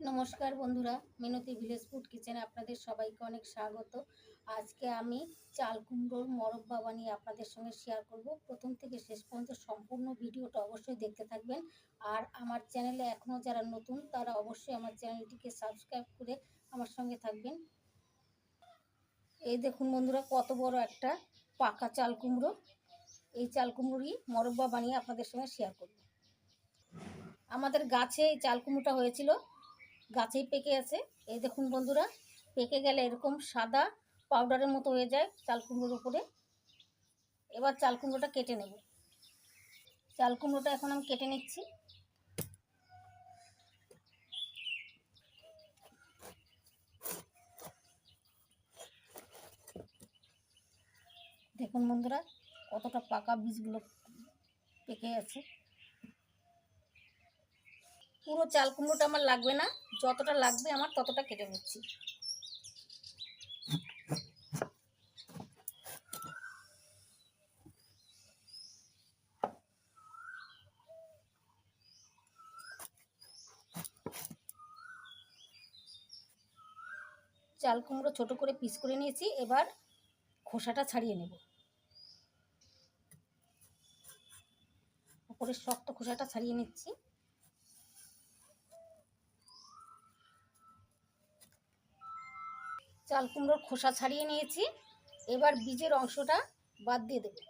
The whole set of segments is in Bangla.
নমস্কার বন্ধুরা, মিনতি ভিলেজ ফুড কিচেনে আপনাদের সবাইকে অনেক স্বাগত। আজকে আমি চাল কুমড়োর মরব্বা বানিয়ে আপনাদের সঙ্গে শেয়ার করব। প্রথম থেকে শেষ পর্যন্ত সম্পূর্ণ ভিডিওটা অবশ্যই দেখতে থাকবেন। আর আমার চ্যানেলে এখনও যারা নতুন, তারা অবশ্যই আমার চ্যানেলটিকে সাবস্ক্রাইব করে আমার সঙ্গে থাকবেন। এই দেখুন বন্ধুরা, কত বড় একটা পাকা চাল কুমড়ো। এই চাল কুমড়োরই মরব্বা বানিয়ে আপনাদের সঙ্গে শেয়ার করব। আমাদের গাছে এই চাল কুমড়োটা হয়েছিল। গাছেই পেকে আছে। এই দেখুন বন্ধুরা, পেকে গেলে এরকম সাদা পাউডারের মতো হয়ে যায় চাল কুমড়োর উপরে। এবার চাল কুমড়োটা কেটে নেব। চাল কুমড়োটা এখন আমি কেটে নিচ্ছি। দেখুন বন্ধুরা, কতটা পাকা বীজগুলো পেকে আছে। পুরো চাল কুমড়োটা আমার লাগবে না, যতটা লাগবে আমার ততটা কেটে নিচ্ছি। চাল কুমড়ো ছোট করে পিস করে নিয়েছি, এবার খোসাটা ছাড়িয়ে নেব। উপরের শক্ত খোসাটা ছাড়িয়ে নিচ্ছি। চাল কুমড়োর খোসা ছাড়িয়ে নিয়েছি। এবার বীজের অংশটা বাদ দিয়ে দেবো।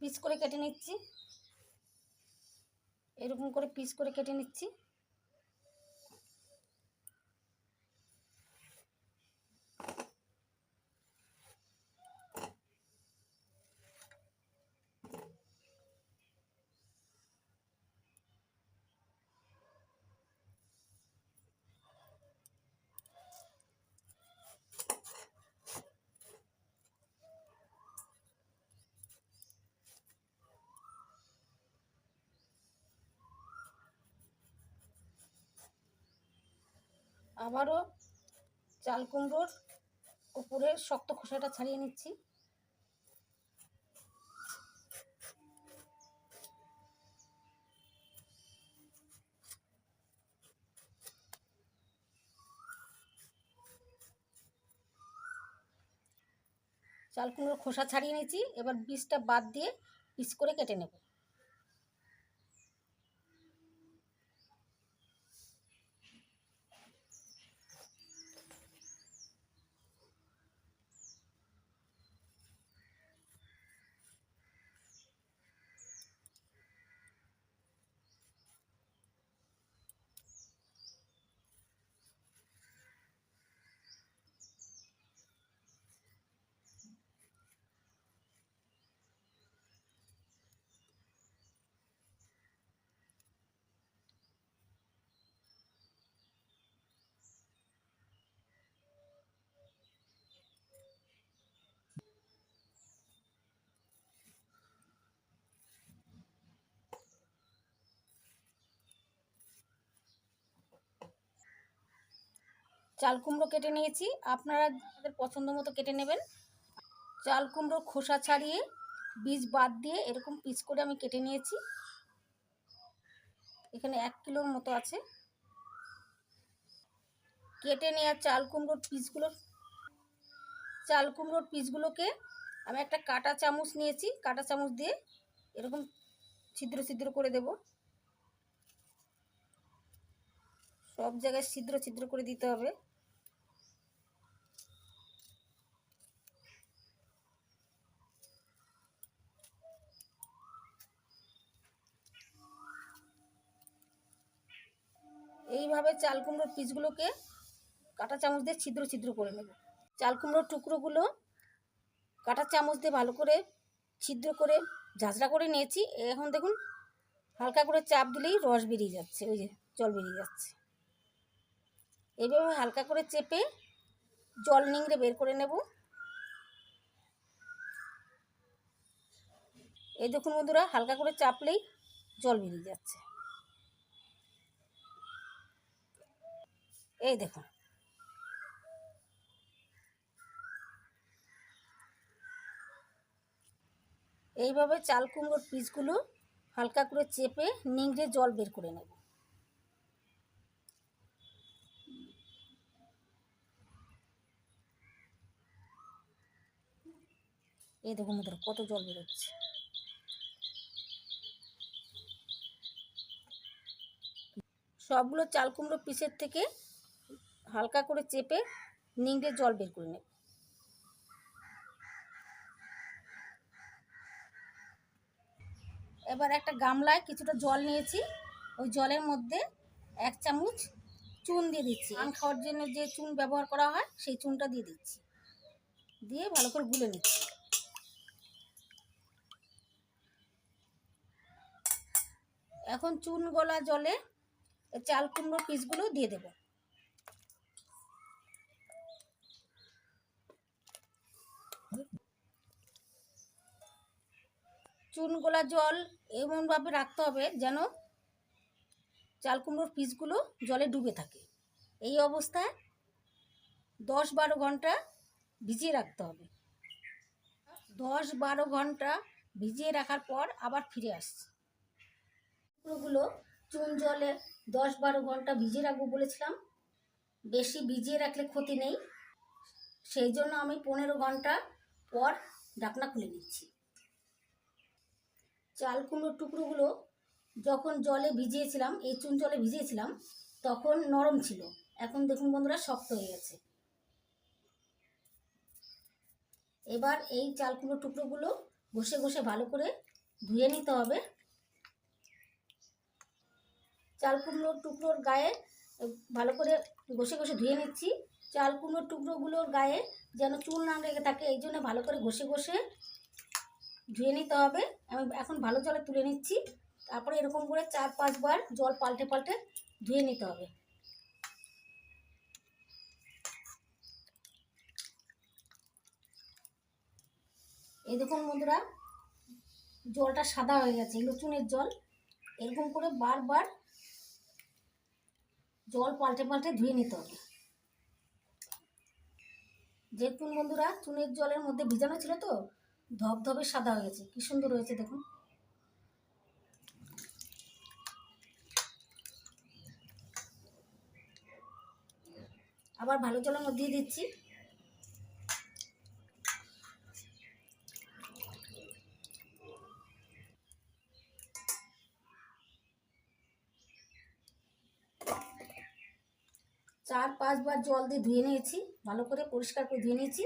পিস করে কেটে নিচ্ছি। এরকম করে পিস করে কেটে নিচ্ছি। আবারও চাল কুমড়োর উপরের শক্ত খোসাটা ছাড়িয়ে নিচ্ছি। চাল কুমড়োর খোসা ছাড়িয়ে নিয়েছি এবার বীজটা বাদ দিয়ে পিস করে কেটে নেব। চাল কুমড়ো কেটে নিয়েছি। আপনারা আপনাদের পছন্দ মতো কেটে নেবেন। চাল কুমড়ো খোসা ছাড়িয়ে বীজ বাদ দিয়ে এরকম পিস করে আমি কেটে নিয়েছি। এখানে এক কিলোর মতো আছে। কেটে নেওয়া চাল কুমড়োর পিসগুলো চাল কুমড়োর পিসগুলোকে আমি একটা কাটা চামচ নিয়েছি। কাটা চামচ দিয়ে এরকম ছিদ্র ছিদ্র করে দেব। সব জায়গায় ছিদ্র ছিদ্র করে দিতে হবে। এইভাবে চাল কুমড়োর পিসগুলোকে কাঁটা চামচ দিয়ে ছিদ্র ছিদ্র করে নেব। চাল কুমড়োর টুকরোগুলো কাঁটা চামচ দিয়ে ভালো করে ছিদ্র করে ঝাঁঝরা করে নিয়েছি। এখন দেখুন, হালকা করে চাপ দিলেই রস বেরিয়ে যাচ্ছে, ওই যে জল বেরিয়ে যাচ্ছে। এইভাবে হালকা করে চেপে জল নিংড়ে বের করে নেব। এই দেখুন বন্ধুরা, হালকা করে চাপলেই জল বেরিয়ে যাচ্ছে। এই দেখুন। এইভাবে চাল কুমড়োর পিসগুলো হালকা করে চেপে নিংড়ে জল বের করে নেব। এই দেখুন বন্ধুরা, কত জল বেরোচ্ছে। সবগুলো চাল কুমড়ো পিসের থেকে হালকা করে চেপে নিংড়ে জল বের করে নেব। এবার একটা গামলায় কিছুটা জল নিয়েছি। ওই জলের মধ্যে এক চামচ চুন দিয়ে দিচ্ছি। আম খাওয়ার জন্য যে চুন ব্যবহার করা হয়, সেই চুনটা দিয়ে দিচ্ছি। দিয়ে ভালো করে গুলে নিচ্ছি। এখন চুন গলা জলে চাল কুমড়োর পিসগুলো দিয়ে দেব। চুন গোলা জল এমনভাবে রাখতে হবে যেন চাল কুমড়োর পিসগুলো জলে ডুবে থাকে। এই অবস্থায় দশ বারো ঘণ্টা ভিজিয়ে রাখতে হবে। দশ বারো ঘণ্টা ভিজিয়ে রাখার পর আবার ফিরে আসছি। কুমড়োগুলো চুন জলে দশ বারো ঘণ্টা ভিজিয়ে রাখব বলেছিলাম। বেশি ভিজিয়ে রাখলে ক্ষতি নেই। সেই জন্য আমি পনেরো ঘণ্টা পর ঢাকনা খুলে নিচ্ছি। চাল কুমড়োর টুকরোগুলো যখন জলে ভিজিয়েছিলাম, এই চুন জলে ভিজিয়েছিলাম, তখন নরম ছিল। এখন দেখুন বন্ধুরা, শক্ত হয়ে গেছে। এবার এই চাল কুমড়োর টুকরোগুলো ঘষে ঘষে ভালো করে ধুয়ে নিতে হবে। চাল কুমড়োর টুকরোর গায়ে ভালো করে ঘষে ঘষে ধুয়ে নিচ্ছি। চাল কুমড়োর টুকরোগুলোর গায়ে যেন চুল না লেগে থাকে, এই জন্য ভালো করে ঘষে ঘষে ধুয়ে নিতে হবে। আমি এখন ভালো জলে তুলে নিচ্ছি। তারপরে এরকম করে চার পাঁচবার জল পাল্টে পাল্টে ধুয়ে নিতে হবে। এই দেখুন বন্ধুরা, জলটা সাদা হয়ে গেছে এগুলো চুনের জল। এরকম করে বারবার জল পাল্টে পাল্টে ধুয়ে নিতে হবে। দেখুন বন্ধুরা, চুনের জলের মধ্যে ভিজানো ছিল তো? ধবধবে সাদা হয়ে গেছে। কি সুন্দর হয়েছে দেখুন। আবার ভালো জলের মধ্যে দিচ্ছি। চার পাঁচবার জল দিয়ে ধুয়ে নিয়েছি। ভালো করে পরিষ্কার করে ধুয়ে নিয়েছি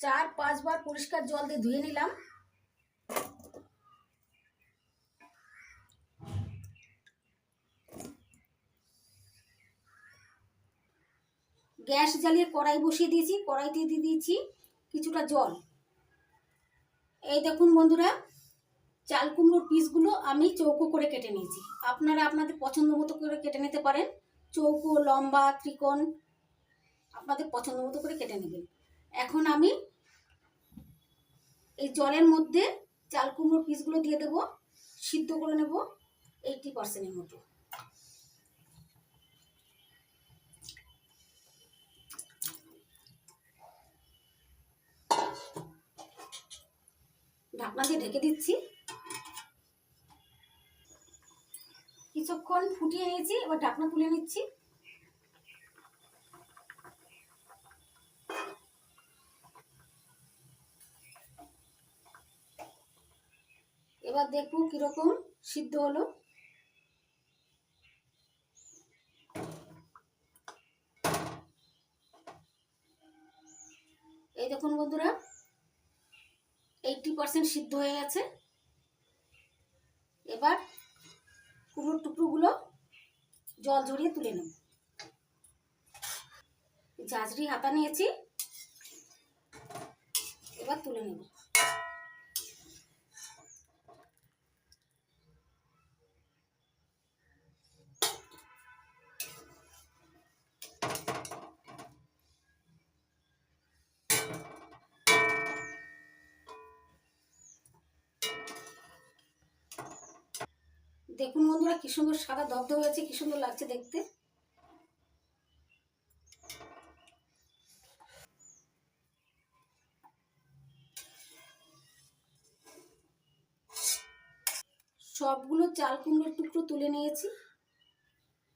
চার পাঁচবার পরিষ্কার জল দিয়ে ধুয়ে নিলাম। গ্যাস জ্বালিয়ে কড়াই বসিয়ে দিয়েছি কড়াইতে দিয়ে দিয়েছি কিছুটা জল। এই দেখুন বন্ধুরা, চাল কুমড়োর পিসগুলো আমি চৌকো করে কেটে নিয়েছি। আপনারা আপনাদের পছন্দ মতো করে কেটে নিতে পারেন। চৌকো, লম্বা, ত্রিকোণ, আপনাদের পছন্দ মতো করে কেটে নেবেন। এখন আমি এই জলের মধ্যে চাল কুমড়োর পিসগুলো দিয়ে দেবো, সিদ্ধ করে নেব এইটি পার্সেন্টের মতো। ঢাকনা দিয়ে ঢেকে দিচ্ছি। কিছুক্ষণ ফুটিয়ে নিয়েছি, এবার ঢাকনা তুলে নিচ্ছি এবার দেখব কীরকম সিদ্ধ হলো। এই দেখুন বন্ধুরা এইটটি পার্সেন্ট সিদ্ধ হয়ে গেছে। এবার কুমড়োর টুকরোগুলো জল ঝরিয়ে তুলে নেব। ঝাঁঝরি হাতা নিয়েছি, এবার তুলে নেব। দেখুন বন্ধুরা, কি সুন্দর সাদা দগ্ধ হয়েছে কি সুন্দর লাগছে দেখতে। সবগুলো চাল কুমড়োর টুকরো তুলে নিয়েছি।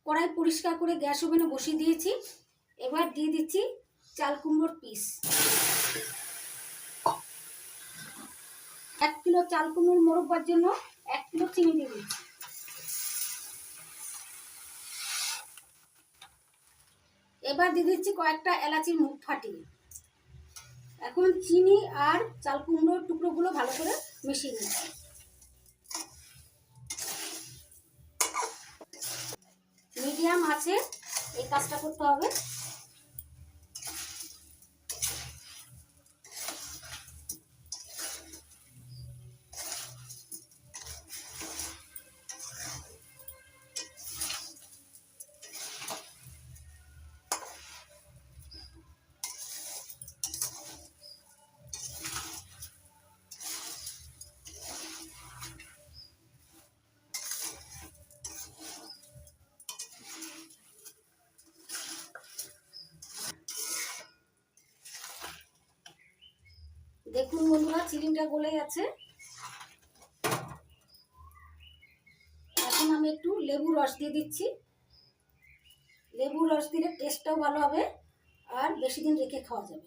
কড়াই পরিষ্কার করে গ্যাস ওভেনে বসিয়ে দিয়েছি। এবার দিয়ে দিচ্ছি চাল কুমড়োর পিস। এক কিলো চাল কুমড়োর মোরব্বার জন্য এক কিলো চিনি দিয়ে দিচ্ছি। এবার দিয়ে দিচ্ছি কয়েকটা এলাচির মুখ ফাটিয়ে। এখন চিনি আর চাল কুমড়োর টুকরোগুলো ভালো করে মিশিয়ে নিচ্ছি। মিডিয়াম আছে, এই কাজটা করতে হবে। দেখুন বন্ধুরা চিনিটা গলে গেছে। এখন আমি একটু লেবু রস দিয়ে দিচ্ছি। লেবু রস দিলে টেস্টটাও ভালো হবে আর বেশি দিন রেখে খাওয়া যাবে।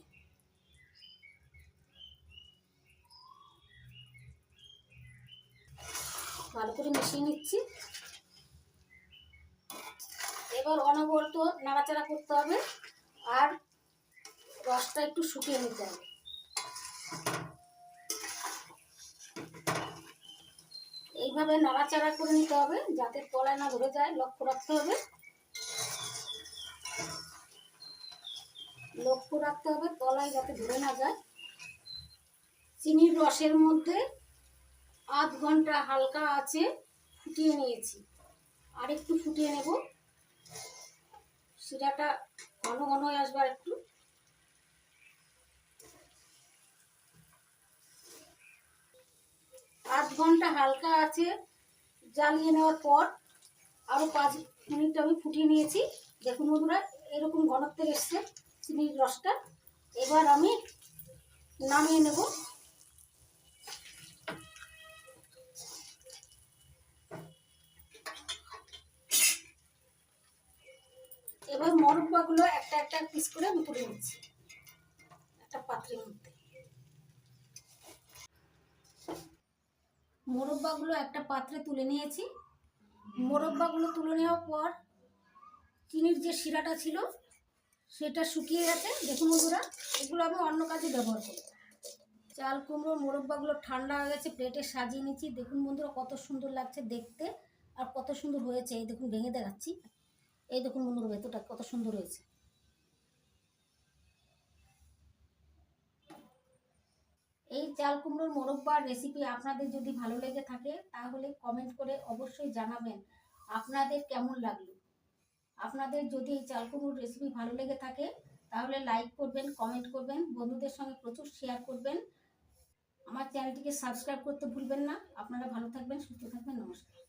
ভালো করে মিশিয়ে নিচ্ছি। এবার অনবরত নাড়াচাড়া করতে হবে আর রসটা একটু শুকিয়ে নিতে হবে। এইভাবে নাড়াচাড়া করে নিতে হবে যাতে তলায় না ধরে যায়, লক্ষ্য রাখতে হবে। লক্ষ্য রাখতে হবে তলায় যাতে ধরে না যায়। চিনির রসের মধ্যে আধ ঘণ্টা হালকা আছে ফুটিয়ে নিয়েছি। আর একটু ফুটিয়ে নেব। শিরাটা ঘন ঘন হয়ে আসবে একটু আধ ঘণ্টা হালকা আছে, জ্বালিয়ে নেওয়ার পর আরও পাঁচ মিনিট আমি ফুটিয়ে নিয়েছি। দেখুন বন্ধুরা, এরকম ঘনত্বের এসছে চিনির রসটা। এবার আমি নামিয়ে নেব। এবার মরব্বাগুলো একটা একটা পিস করে আমি তুলে নিচ্ছি। একটা পাত্রের মধ্যে। মোরব্বাগুলো একটা পাত্রে তুলে নিয়েছি। মোরব্বাগুলো তুলে নেওয়ার পর চিনির যে শিরাটা ছিল, সেটা শুকিয়ে গেছে। দেখুন বন্ধুরা, এগুলো আমি অন্য কাজে ব্যবহার করি। চাল কুমড়োর মোরব্বাগুলো ঠান্ডা হয়ে গেছে, প্লেটে সাজিয়ে নিচ্ছি। দেখুন বন্ধুরা, কত সুন্দর লাগছে দেখতে আর কত সুন্দর হয়েছে। এই দেখুন, ভেঙে দেখাচ্ছি। এই দেখুন বন্ধুরা, ভেতরটা কত সুন্দর হয়েছে। এই চাল কুমড়োর মোরব্বার রেসিপি আপনাদের যদি ভালো লেগে থাকে, তাহলে কমেন্ট করে অবশ্যই জানাবেন আপনাদের কেমন লাগল। আপনাদের যদি এই চাল কুমড়োর রেসিপি ভালো লেগে থাকে, তাহলে লাইক করবেন কমেন্ট করবেন, বন্ধুদের সঙ্গে প্রচুর শেয়ার করবেন। আমার চ্যানেলটিকে সাবস্ক্রাইব করতে ভুলবেন না। আপনারা ভালো থাকবেন, সুস্থ থাকবেন, নমস্কার।